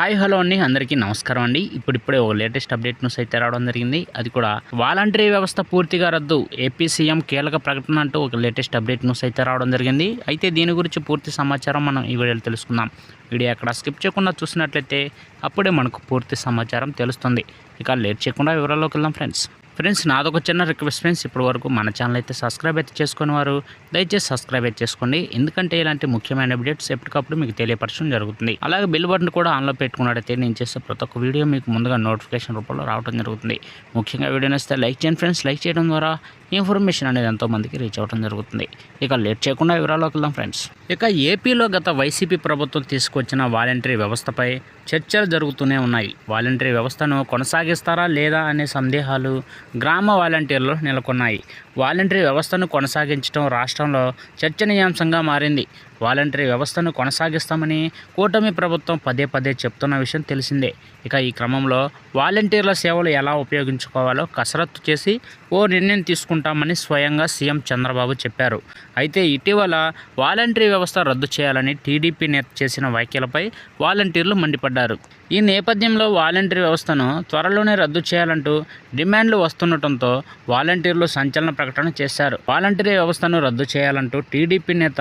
Hi hello అండి. అందరికీ నమస్కారం అండి. ఇప్పుడిప్పుడే ఓ లేటెస్ట్ అప్డేట్ న్యూస్ అయితే రావడం జరిగింది. అది కూడా వాలంటరీ వ్యవస్థ పూర్తిగా రద్దు ఏపీ సీఎం కీలక ప్రకటన అంటూ ఒక లేటెస్ట్ అప్డేట్ న్యూస్ అయితే రావడం జరిగింది. అయితే దీని గురించి పూర్తి సమాచారం మనం ఈ వీడియోలో తెలుసుకుందాం. వీడియో అక్కడ స్కిప్ చేయకుండా చూసినట్లయితే అప్పుడే మనకు పూర్తి సమాచారం తెలుస్తుంది. ఇక లేట్ చేయకుండా వివరాల్లోకి వెళ్దాం ఫ్రెండ్స్. ఫ్రెండ్స్ నాదొక చిన్న రిక్వెస్ట్ ఫ్రెండ్స్. ఇప్పటి వరకు మన ఛానల్ అయితే సబ్స్క్రైబ్ అయితే చేసుకుని వారు దయచేసి సబ్స్క్రైబ్ అయితే చేసుకోండి. ఎందుకంటే ఇలాంటి ముఖ్యమైన అప్డేట్స్ ఎప్పటికప్పుడు మీకు తెలియపరచడం జరుగుతుంది. అలాగే బిల్ బటన్ కూడా ఆన్లో పెట్టుకున్నట్టయితే నేను చేసే ప్రతి ఒక్క వీడియో మీకు ముందుగా నోటిఫికేషన్ రూపంలో రావడం జరుగుతుంది. ముఖ్యంగా వీడియో నచ్చితే లైక్ చేయండి ఫ్రెండ్స్. లైక్ చేయడం ద్వారా ఇన్ఫర్మేషన్ అనేది ఎంతోమందికి రీచ్ అవ్వడం జరుగుతుంది. ఇక లేట్ చేయకుండా వివరాల్లోకి వెళ్దాం ఫ్రెండ్స్. ఇక ఏపీలో గత వైసీపీ ప్రభుత్వం తీసుకొచ్చిన వాలంటరీ వ్యవస్థపై చర్చలు జరుగుతూనే ఉన్నాయి. వాలంటరీ వ్యవస్థను కొనసాగి కొనసాగిస్తారా లేదా అనే సందేహాలు గ్రామ వాలంటీర్లు నెలకొన్నాయి. వాలంటరీ వ్యవస్థను కొనసాగించడం రాష్ట్రంలో చర్చనీయాంశంగా మారింది. వాలంటరీ వ్యవస్థను కొనసాగిస్తామని కూటమి ప్రభుత్వం పదే పదే చెప్తున్న విషయం తెలిసిందే. ఇక ఈ క్రమంలో వాలంటీర్ల సేవలు ఎలా ఉపయోగించుకోవాలో కసరత్తు చేసి ఓ నిర్ణయం తీసుకుంటామని స్వయంగా సీఎం చంద్రబాబు చెప్పారు. అయితే ఇటీవల వాలంటరీ వ్యవస్థ రద్దు చేయాలని టీడీపీ నేత చేసిన వ్యాఖ్యలపై వాలంటీర్లు మండిపడ్డారు. ఈ నేపథ్యంలో వాలంటరీ వ్యవస్థను త్వరలోనే రద్దు చేయాలంటూ డిమాండ్లు వస్తుండటంతో వాలంటీర్లు సంచలన ప్రకటన చేశారు. వాలంటరీ వ్యవస్థను రద్దు చేయాలంటూ టీడీపీ నేత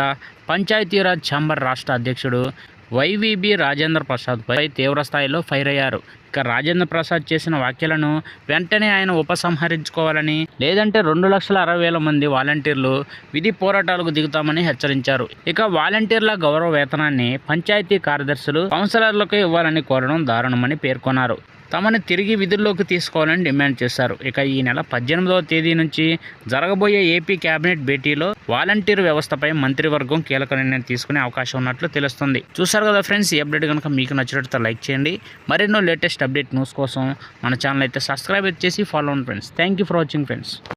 పంచాయతీరాజ్ ఛాంబర్ రాష్ట్ర అధ్యక్షుడు వైవీబీ రాజేంద్ర ప్రసాద్పై తీవ్రస్థాయిలో ఫైర్ అయ్యారు. ఇక రాజేంద్ర ప్రసాద్ చేసిన వ్యాఖ్యలను వెంటనే ఆయన ఉపసంహరించుకోవాలని లేదంటే రెండు లక్షల అరవై వేల మంది వాలంటీర్లు విధి పోరాటాలకు దిగుతామని హెచ్చరించారు. ఇక వాలంటీర్ల గౌరవ వేతనాన్ని పంచాయతీ కార్యదర్శులు కౌన్సిలర్లకు ఇవ్వాలని కోరడం దారుణమని పేర్కొన్నారు. తమను తిరిగి విధుల్లోకి తీసుకోవాలని డిమాండ్ చేశారు. ఇక ఈ నెల పద్దెనిమిదవ తేదీ నుంచి జరగబోయే ఏపీ కేబినెట్ భేటీలో వాలంటీర్ వ్యవస్థపై మంత్రివర్గం కీలక నిర్ణయం తీసుకునే అవకాశం ఉన్నట్లు తెలుస్తుంది. చూసారు కదా ఫ్రెండ్స్ ఈ అప్డేట్ కనుక మీకు నచ్చినట్లయితే లైక్ చేయండి. మరెన్నో లేటెస్ట్ అప్డేట్ న్యూస్ కోసం మన ఛానల్ అయితే సబ్స్క్రైబ్ చేసి ఫాలో అవ్వండి friends. Thank you for watching friends.